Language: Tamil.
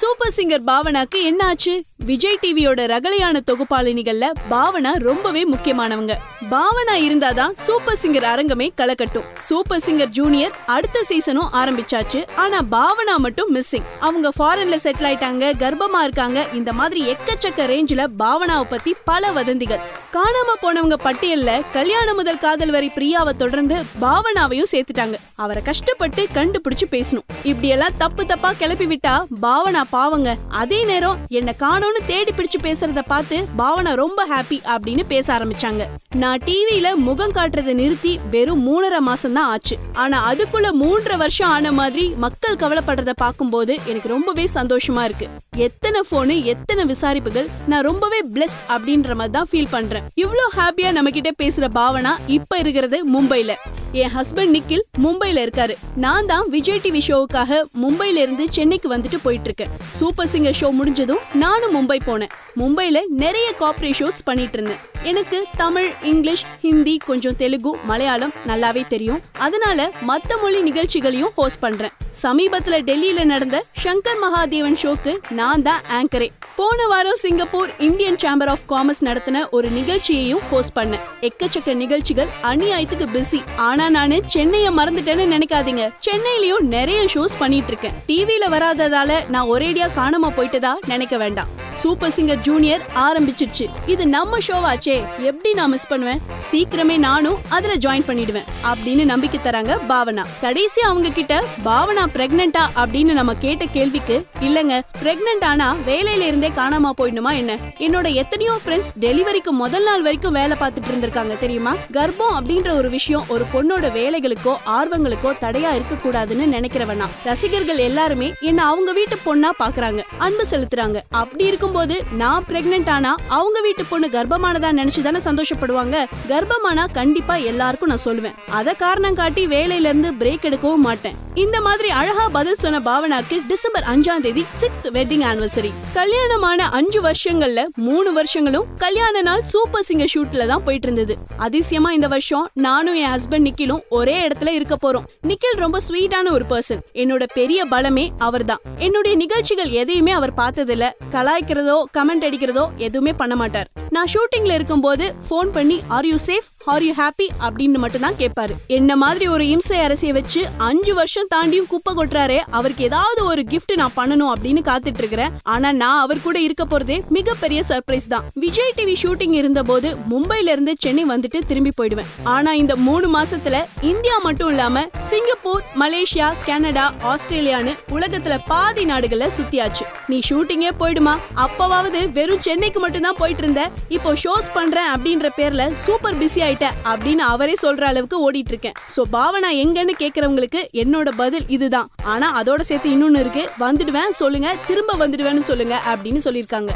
சூப்பர் சிங்கர் பாவனாக்கு என்ன ஆச்சு? விஜய் டிவியோட ரகலையான தொகுப்பாளினிகள்ல பாவனா ரொம்பவே முக்கியமானவங்க. பாவனா இருந்தாதான் சூப்பர் சிங்கர் அரங்கமே கலக்கட்டும் சூப்பர் சிங்கர் ஜூனியர் அடுத்த சீசனும் ஆரம்பிச்சாச்சு. ஆனா பாவனா மட்டும் மிஸ்ஸிங் அவங்க ஃபாரின்ல செட்டில் ஆயிட்டாங்க கர்ப்பமா இருக்காங்க. இந்த மாதிரி எக்கச்சக்க ரேஞ்சில பாவனாவை பத்தி பல வதந்திகள். காணாம போனவங்க பட்டியல்ல கல்யாணம் முதல் காதல் வரை பிரியாவை தொடர்ந்து பாவனாவையும் சேர்த்துட்டாங்க. அவரை கஷ்டப்பட்டு கண்டுபிடிச்சு பேசணும். இப்படி எல்லாம் தப்பு தப்பா கிளப்பி விட்டா பாவனா பாவங்க. அதே நேரம் என்ன காணோன்னு தேடி பிடிச்சு பேசுறத பார்த்து பாவனா ரொம்ப ஹாப்பி அப்படின்னு பேச ஆரம்பிச்சாங்க. நான் டிவியில முகம் காட்டுறதை நிறுத்தி வெறும் மூணரை மாசம் தான் ஆச்சு. ஆனா அதுக்குள்ள மூன்றரை வருஷம் ஆன மாதிரி மக்கள் கவலைப்படுறத பார்க்கும்போது எனக்கு ரொம்பவே சந்தோஷமா இருக்கு. எத்தனை போனு எத்தனை விசாரிப்புகள் நான் ரொம்பவே பிளெஸ்ட் அப்படின்ற மாதிரி தான் ஃபீல் பண்றேன். இவ்வளோ ஹாப்பியா நம்ம கிட்ட பேசுற பாவனா இப்ப இருக்கிறது மும்பைல. என் ஹஸ்பண்ட் நிக்கில் மும்பையில இருக்காரு. நான் தான் விஜய் டிவி ஷோவுக்காக மும்பையில இருந்து சென்னைக்கு வந்துட்டு போயிட்டு இருக்கேன் சூப்பர் சிங்கர் ஷோ முடிஞ்சதும் நானும் மும்பை போனேன். மும்பையில நிறைய கார்ப்பரேட் ஷோஸ் பண்ணிட்டு இருந்தேன் எனக்கு தமிழ் இங்கிலீஷ் ஹிந்தி கொஞ்சம் தெலுங்கு மலையாளம் நல்லாவே தெரியும். அதனால மத்த மொழி நிகழ்ச்சிகளையும் ஹோஸ்ட் பண்றேன். சமீபத்துல டெல்லியில நடந்த சங்கர் மகாதேவன் ஷோக்கு நான் தான் ஆங்கரே போன வாரம் Singapore Indian chamber of commerce நடத்தின ஒரு நிகழ்ச்சியையும் ஹோஸ்ட் பண்ணேன். எக்கச்சக்க நிகழ்ச்சிகள் அநியாயத்துக்கு பிஸி ஆனா நானு சென்னையை மறந்துட்டேன்னு நினைக்காதீங்க. சென்னையிலயும் நிறைய ஷோஸ் பண்ணிட்டு இருக்கேன். டிவியில வராததால நான் ஒரேடியா காணாம போயிட்டதா நினைக்க வேண்டாம். சூப்பர் சிங்கர் ஜூனியர் ஆரம்பிச்சிருச்சு இது நம்ம ஷோவாச்சே. எப்படி நான் மிஸ் பண்ணுவேன்? சீக்கிரமே நானும் அதுல ஜாயின் பண்ணிடுவேன். அப்படின்னு நம்பிக்கை தராங்க பாவனா. கடைசி அவங்க கிட்ட பாவனா பிரெக்னண்டா அப்படின்னு நம்ம கேட்ட கேள்விக்கு இல்லங்க பிரெக்னன்ட் ஆனா வேலையில இருந்தே காணாம போயிடுமா என்ன? என்னோட எத்தனையோ ஃப்ரெண்ட்ஸ் டெலிவரிக்கு முதல் நாள் வரைக்கும் வேலை பார்த்துட்டு இருந்திருக்காங்க தெரியுமா? கர்ப்பம் அப்படின்ற ஒரு விஷயம் ஒரு பொண்ணோட வேலைகளுக்கோ ஆர்வங்களுக்கோ தடையா இருக்க கூடாதுன்னு நினைக்கிறவனா. ரசிகர்கள் எல்லாருமே என்ன அவங்க வீட்டு பொண்ணா பாக்குறாங்க. அன்பு செலுத்துறாங்க. அப்படி இருக்கும் போது நான் பிரெக்னென்ட் ஆனா அவங்க வீட்டு பொண்ணு கர்ப்பமானதா நினைச்சு தானே சந்தோஷப்படுவாங்க. கர்ப்பமானா கண்டிப்பா எல்லாருக்கும் நான் சொல்லுவேன். அத காரணம் காட்டி வேலையில இருந்து பிரேக் எடுக்கவும் மாட்டேன். இந்த மாதிரி அழகா பதில் சொன்ன பாவனாக்கு டிசம்பர் அஞ்சாம் தேதி சிக்ஸ்த் வெட்டிங் ஆனிவர்சரி கல்யாணமான அஞ்சு வருஷங்கள்ல மூணு வருஷங்களும் கல்யாண நாள் சூப்பர் சிங்கர் ஷூட்ல தான் போயிட்டு இருந்தது. அதிசயமா இந்த வருஷம் நானும் என் ஹஸ்பண்ட் நிக்கிலும் ஒரே இடத்துல இருக்க போறோம். நிக்கில் ரொம்ப ஸ்வீட்டான ஒரு பர்சன் என்னோட பெரிய பலமே அவர்தான். என்னுடைய நிகழ்ச்சிகள் எதையுமே அவர் பார்த்ததில்ல. கலாய்க்கிறதோ கமெண்ட் அடிக்கிறதோ எதுவுமே பண்ண மாட்டார். நான் ஷூட்டிங்ல இருக்கும்போது ஃபோன் பண்ணி are you safe are you happy அப்படின்னு மட்டும் தான் கேட்பாரு. என்ன மாதிரி ஒரு இம்சை அரசியை வச்சு அஞ்சு வருஷம் தாண்டியும் குப்பை கொட்டுறாரே அவருக்கு ஏதாவது ஒரு கிஃப்ட் நான் பண்ணணும் அப்படின்னு காத்துட்டு இருக்கிறேன் ஆனா நான் அவர் கூட இருக்க போறதே மிகப்பெரிய சர்ப்ரைஸ் தான். விஜய் டிவி ஷூட்டிங் இருந்தபோது மும்பைல இருந்து சென்னை வந்துட்டு திரும்பி போயிடுவேன். ஆனா இந்த மூணு மாசத்துல இந்தியா மட்டும் இல்லாம சிங்கப்பூர் மலேசியா கனடா ஆஸ்திரேலியான்னு உலகத்துல பாதி நாடுகள்ல சுத்தியாச்சு. நீ ஷூட்டிங்கே போயிடுமா? அப்பவாவது வெறும் சென்னைக்கு மட்டும் தான் போயிட்டு இருந்த இப்போ ஷோஸ் பண்றேன் அப்படின்ற பேர்ல சூப்பர் பிஸி ஆயிட்டேன் அப்படின்னு அவரே சொல்ற அளவுக்கு ஓடிட்டு இருக்கேன் சோ பாவனா எங்கன்னு கேக்குறவங்களுக்கு என்னோட பதில் இதுதான். ஆனா அதோட சேர்த்து இன்னொன்னு இருக்கு. வந்துடுவேன் சொல்லுங்க. திரும்ப வந்துடுவேன்னு சொல்லுங்க அப்படின்னு சொல்லியிருக்காங்க.